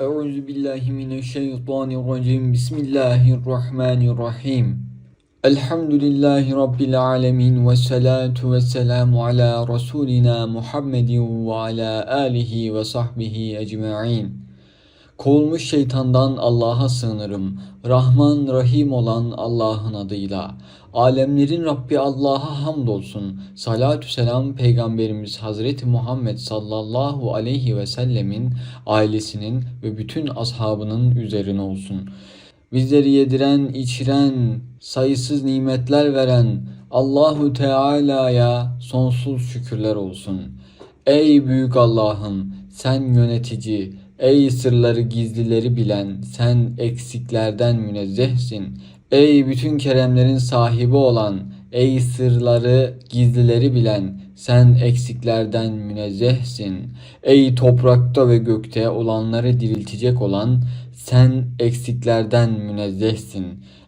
Euzu billahi mineşşeytanirracim. Bismillahirrahmanirrahim. Elhamdülillahi rabbil alamin ve salatu vesselamu ala rasulina Muhammedin ve ala alihi ve sahbihi ecmaîn. Kovulmuş şeytandan Allah'a sığınırım. Rahman Rahim olan Allah'ın adıyla. Alemlerin Rabbi Allah'a hamdolsun. Salatü selam Peygamberimiz Hazreti Muhammed sallallahu aleyhi ve sellemin ailesinin ve bütün ashabının üzerine olsun. Bizleri yediren, içiren, sayısız nimetler veren Allahu Teala'ya sonsuz şükürler olsun. Ey büyük Allah'ım sen yönetici, ey sırları gizlileri bilen sen eksiklerden münezzehsin. Ey bütün keremlerin sahibi olan, ey sırları gizlileri bilen sen eksiklerden münezzehsin. Ey toprakta ve gökte olanları diriltecek olan sen eksiklerden münezzehsin.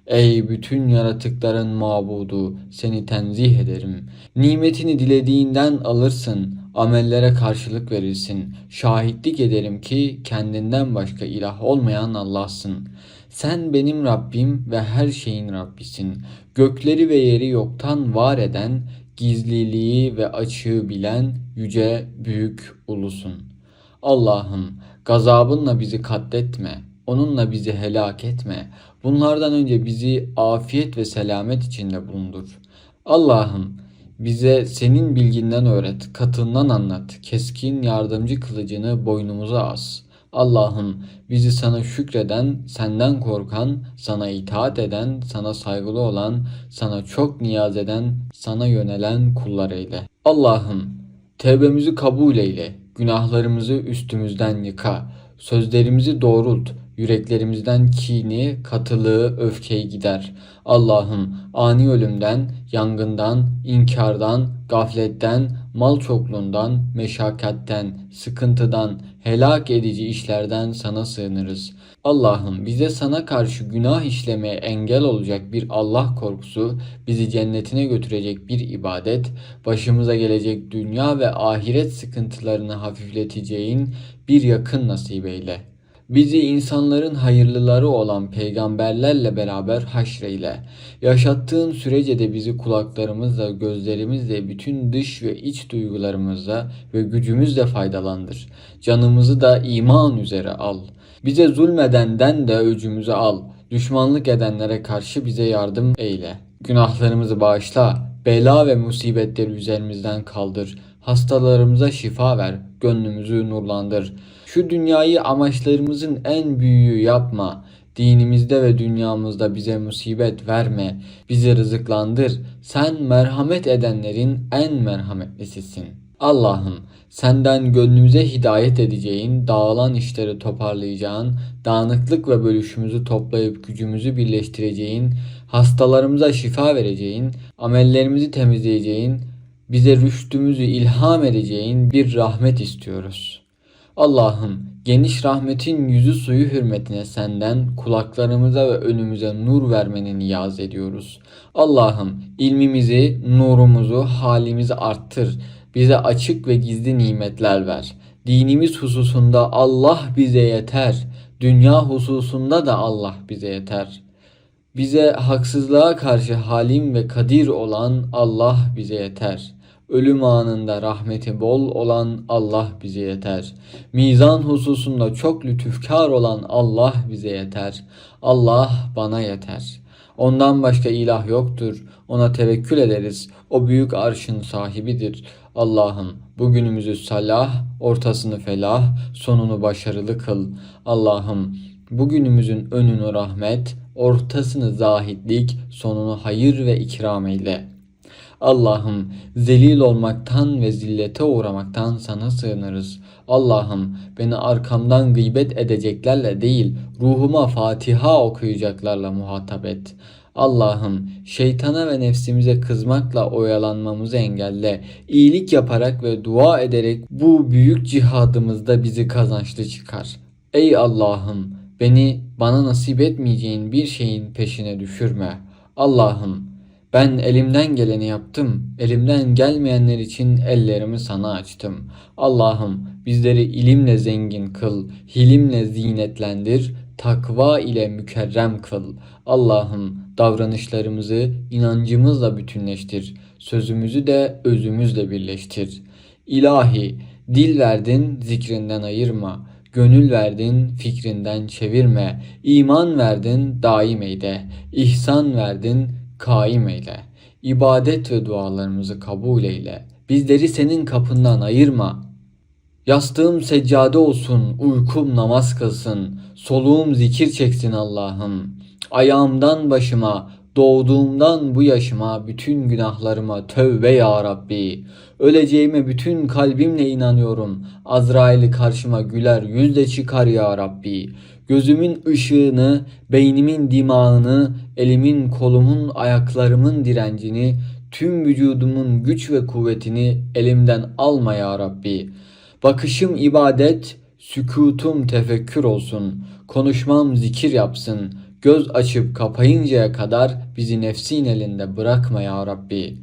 Ey bütün yaratıkların mabudu seni tenzih ederim. Nimetini dilediğinden alırsın, amellere karşılık verirsin. Şahitlik ederim ki kendinden başka ilah olmayan Allah'sın. Sen benim Rabbim ve her şeyin Rabbisin. Gökleri ve yeri yoktan var eden, gizliliği ve açığı bilen yüce büyük ulusun. Allah'ım gazabınla bizi katletme, onunla bizi helak etme. Bunlardan önce bizi afiyet ve selamet içinde bulundur. Allah'ım bize senin bilginden öğret, katından anlat, keskin yardımcı kılıcını boynumuza as. Allah'ım bizi sana şükreden, senden korkan, sana itaat eden, sana saygılı olan, sana çok niyaz eden, sana yönelen kullar eyle. Allah'ım tevbemizi kabul eyle, günahlarımızı üstümüzden yıka, sözlerimizi doğrult, yüreklerimizden kini, katılığı, öfkeyi gider. Allah'ım ani ölümden, yangından, inkardan, gafletten, mal çokluğundan, meşakkatten, sıkıntıdan, helak edici işlerden sana sığınırız. Allah'ım bize sana karşı günah işlemeye engel olacak bir Allah korkusu, bizi cennetine götürecek bir ibadet, başımıza gelecek dünya ve ahiret sıkıntılarını hafifleteceğin bir yakın nasip eyle. Bizi insanların hayırlıları olan peygamberlerle beraber haşreyle. Yaşattığın sürece de bizi kulaklarımızla, gözlerimizle, bütün dış ve iç duygularımızla ve gücümüzle faydalandır. Canımızı da iman üzere al. Bize zulmedenden de öcümüzü al. Düşmanlık edenlere karşı bize yardım eyle. Günahlarımızı bağışla. Bela ve musibetleri üzerimizden kaldır. Hastalarımıza şifa ver. Gönlümüzü nurlandır. Şu dünyayı amaçlarımızın en büyüğü yapma. Dinimizde ve dünyamızda bize musibet verme. Bizi rızıklandır. Sen merhamet edenlerin en merhametlisisin. Allah'ım senden gönlümüze hidayet edeceğin, dağılan işleri toparlayacağın, dağınıklık ve bölüşümüzü toplayıp gücümüzü birleştireceğin, hastalarımıza şifa vereceğin, amellerimizi temizleyeceğin, bize rüştümüzü ilham edeceğin bir rahmet istiyoruz. Allah'ım geniş rahmetin yüzü suyu hürmetine senden kulaklarımıza ve önümüze nur vermeni niyaz ediyoruz. Allah'ım ilmimizi, nurumuzu, halimizi arttır. Bize açık ve gizli nimetler ver. Dinimiz hususunda Allah bize yeter. Dünya hususunda da Allah bize yeter. Bize haksızlığa karşı halim ve kadir olan Allah bize yeter. Ölüm anında rahmeti bol olan Allah bize yeter. Mizan hususunda çok lütufkar olan Allah bize yeter. Allah bana yeter. Ondan başka ilah yoktur. Ona tevekkül ederiz. O büyük arşın sahibidir. Allah'ım bugünümüzü salah, ortasını felah, sonunu başarılı kıl. Allah'ım bugünümüzün önünü rahmet, ortasını zahitlik, sonunu hayır ve ikram eyle. Allah'ım zelil olmaktan ve zillete uğramaktan sana sığınırız. Allah'ım beni arkamdan gıybet edeceklerle değil, ruhuma Fatiha okuyacaklarla muhatap et. Allah'ım şeytana ve nefsimize kızmakla oyalanmamızı engelle. İyilik yaparak ve dua ederek bu büyük cihadımızda bizi kazançlı çıkar. Ey Allah'ım beni bana nasip etmeyeceğin bir şeyin peşine düşürme. Allah'ım Ben elimden geleni yaptım. Elimden gelmeyenler için ellerimi sana açtım. Allah'ım bizleri ilimle zengin kıl, hilimle zinetlendir, takva ile mükerrem kıl. Allah'ım davranışlarımızı inancımızla bütünleştir. Sözümüzü de özümüzle birleştir. İlahi dil verdin zikrinden ayırma. Gönül verdin fikrinden çevirme. İman verdin daim eyle. İhsan verdin kaim eyle. İbadet ve dualarımızı kabul eyle. Bizleri senin kapından ayırma. Yastığım seccade olsun, uykum namaz kılsın, soluğum zikir çeksin Allah'ım. Ayağımdan başıma, doğduğumdan bu yaşıma, bütün günahlarıma tövbe ya Rabbi. Öleceğime bütün kalbimle inanıyorum. Azrail'i karşıma güler yüzle çıkar ya Rabbi. Gözümün ışığını, beynimin dimağını, elimin, kolumun, ayaklarımın direncini, tüm vücudumun güç ve kuvvetini elimden alma ya Rabbi. Bakışım ibadet, sükutum tefekkür olsun. Konuşmam zikir yapsın. Göz açıp kapayıncaya kadar bizi nefsin elinde bırakma ya Rabbi.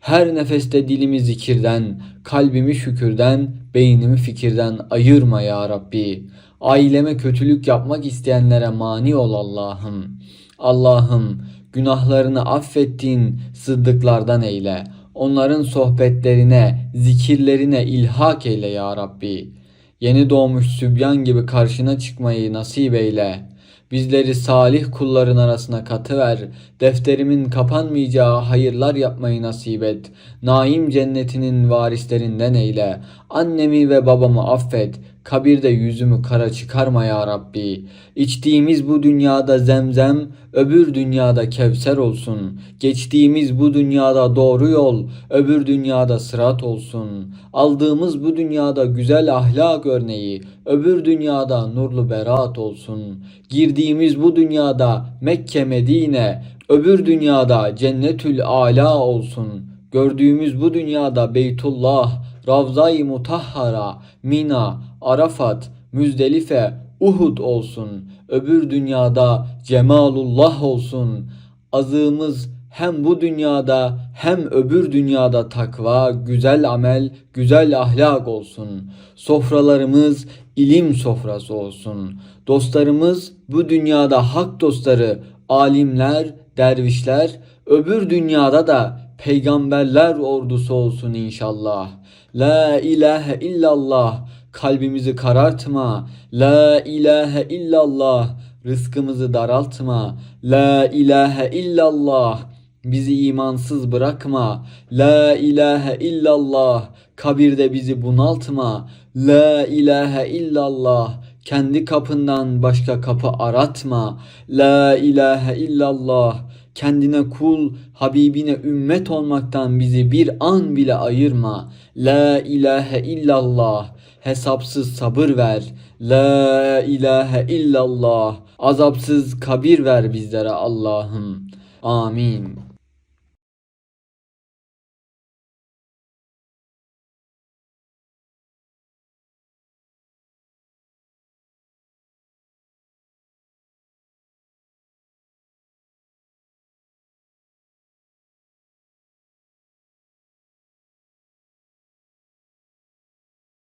Her nefeste dilimi zikirden, kalbimi şükürden, beynimi fikirden ayırma ya Rabbi. Aileme kötülük yapmak isteyenlere mani ol Allah'ım. Allah'ım günahlarını affettiğin sıddıklardan eyle. Onların sohbetlerine, zikirlerine ilhak eyle ya Rabbi. Yeni doğmuş sübyan gibi karşına çıkmayı nasip eyle. Bizleri salih kulların arasına katıver. Defterimin kapanmayacağı hayırlar yapmayı nasip et. Naim cennetinin varislerinden eyle. Annemi ve babamı affet. Kabirde yüzümü kara çıkarma ya Rabbi. İçtiğimiz bu dünyada zemzem, öbür dünyada kevser olsun. Geçtiğimiz bu dünyada doğru yol, öbür dünyada sırat olsun. Aldığımız bu dünyada güzel ahlak örneği, öbür dünyada nurlu berat olsun. Girdiğimiz bu dünyada Mekke Medine, öbür dünyada cennetül ala olsun. Gördüğümüz bu dünyada Beytullah, Ravza-i Mutahhara, Mina, Arafat, Müzdelife, Uhud olsun. Öbür dünyada Cemalullah olsun. Azığımız hem bu dünyada hem öbür dünyada takva, güzel amel, güzel ahlak olsun. Sofralarımız ilim sofrası olsun. Dostlarımız bu dünyada hak dostları, alimler, dervişler, öbür dünyada da peygamberler ordusu olsun inşallah. La ilahe illallah kalbimizi karartma. La ilahe illallah rızkımızı daraltma. La ilahe illallah bizi imansız bırakma. La ilahe illallah kabirde bizi bunaltma. La ilahe illallah kendi kapından başka kapı aratma. La ilahe illallah kendine kul, Habibine ümmet olmaktan bizi bir an bile ayırma. La ilahe illallah hesapsız sabır ver. La ilahe illallah azapsız kabir ver bizlere Allah'ım. Amin.